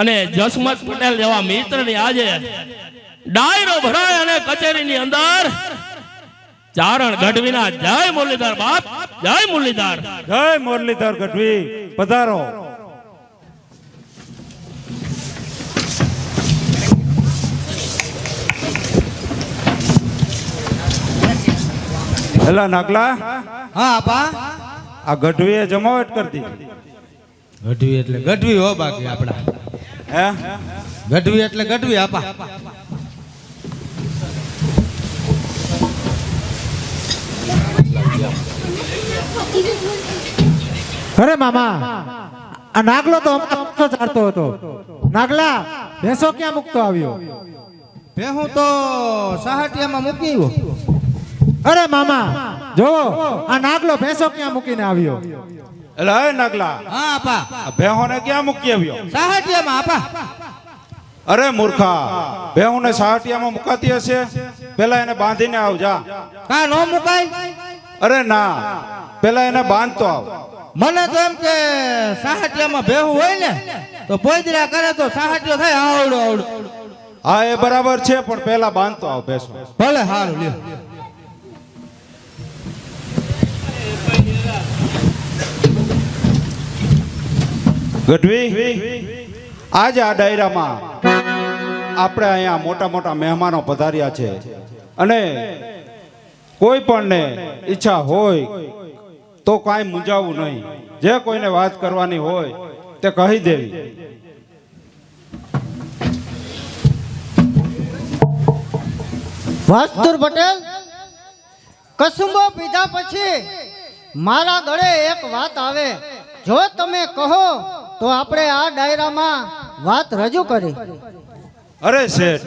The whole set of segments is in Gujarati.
અને જસમત પટેલ જેવા મિત્રની આજે ડાયરો ભરાય અને કચેરીની અંદર ચારણ ગઢવીના જય મુરલીધર બાપ જય મુરલીધર. જય મુરલીધર ગઢવી પધારો. હેલા નાગલા. હા આપા. આ ગઢવીએ જમાવટ કરી દીધી. ગઢવી એટલે ગઢવી હો બાકી આપડા હે? ગઢવી એટલે ગઢવી આપા. અરે મામા આ નાગલો તો હમણાં ચારતો હતો. નાગલા ભેંસો ક્યાં મૂકતો આવ્યો? ભેહું તો સહાટિયામાં મૂકી અરે મામા જો આ નાગલો ભેંસો ક્યાં મૂકીને આવ્યો? હે નાગલા. હા આપા. ભેહોને ક્યાં મૂકી આવ્યો? સાહટિયામાં આપા. અરે મૂર્ખા ભેહોને સાહટિયામાં મુકાતી હશે? પેલા એને બાંધીને આવજા કા નો મુકાય? અરે ના પેલા એને બાંધતો આવ. મને તો એમ કે સાહટિયામાં ભેહું હોય ને તો પોઈદરા કરે તો સાહટિયો થાય આવડો આવડો. હા એ બરાબર છે પણ પેલા બાંધતો આવ બેસો ભલે સારું લ્યો. ગઢવી, આજે આ ડાયરામાં આપણે અહીંયા મોટા મોટા મહેમાનો પધાર્યા છે. અને કોઈ પણને ઈચ્છા હોય તો કાંઈ મૂંઝાવવું નહીં. જે કોઈને વાત કરવાની હોય તે કહી દેવી. વાસ્તુર પટેલ, કસુંબો પીધા પછી મારા ગળે એક વાત આવે. જો તમે કહો તો આપણે આ ડાયરામાં વાત રજૂ કરી. અરે શેઠ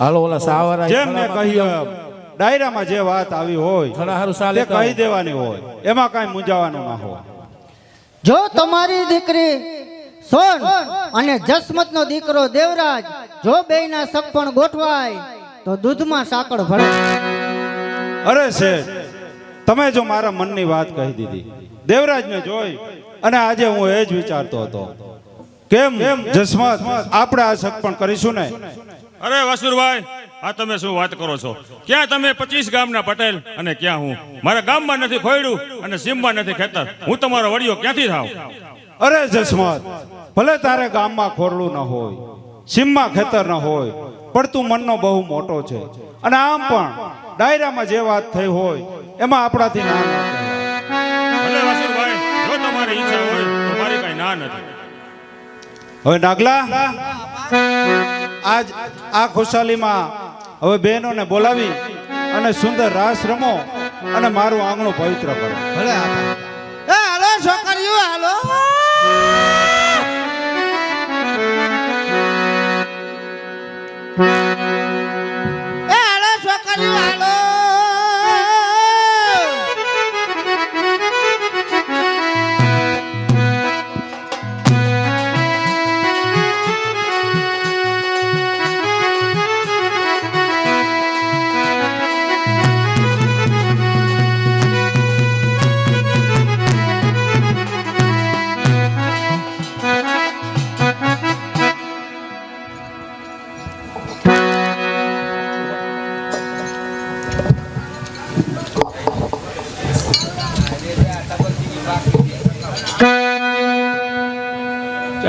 હાલો ઓલા સાવરા જેમ મેં કહ્યું ડાયરામાં જે વાત આવી હોય થોડા હારું તે સાલે કહી દેવાની હોય એમાં કાંઈ મૂંઝાવાનું ના હોય. જો તમારી દીકરી સોન અને જસમતનો દીકરો દેવરાજ જો બેયના સગપણ ગોઠવાય તો દૂધમાં સાકળ ભળે અરે શેઠ તમે જો મારા મનની વાત કહી દીધી. દેવરાજને જોઈ અને આજે હું એ જ વિચારતો હતો. કેમ? જસમત આપણે આ શક પણ કરીશું ને? અરે વાસુરભાઈ આ તમે શું વાત કરો છો? ક્યાં તમે પચીસ ગામના પટેલ અને ક્યાં હું? મારા ગામમાં નથી ખોયડું અને સીમમાં નથી ખેતર. હું તમારો વડિયો ક્યાંથી થાવ અરે જસમત ભલે તારે ગામમાં ખોરડું ન હોય સીમમાં ખેતર ન હોય પણ તું મનનો બહુ મોટો છે. અને આમ પણ ડાયરામાં જે વાત થઈ હોય એમાં આપણાથી ના જો તમારી ઈચ્છા હોય તો મારે કઈ ના નથી. હવે નાગલા આજ આ ખુશાલીમાં હવે બહેનોને બોલાવી અને સુંદર રાસ રમો અને મારું આંગણું પવિત્ર કરો. ભલે હાલો છોકરીઓ હાલો.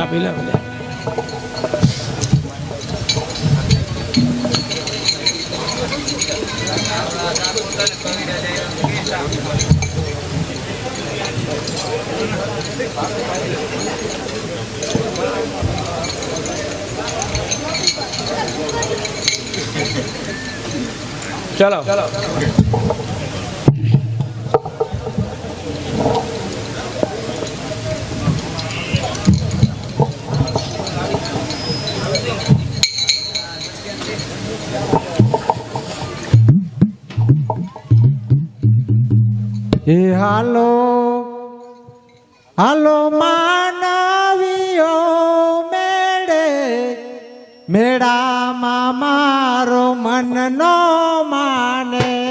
Tak bila boleh. Chalo. Chalo. એ હાલો હાલો માનવીઓ મેળે મેળામાં મારો મનનો માને.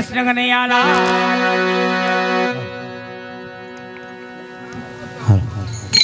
કૃષ્ણ કનૈયા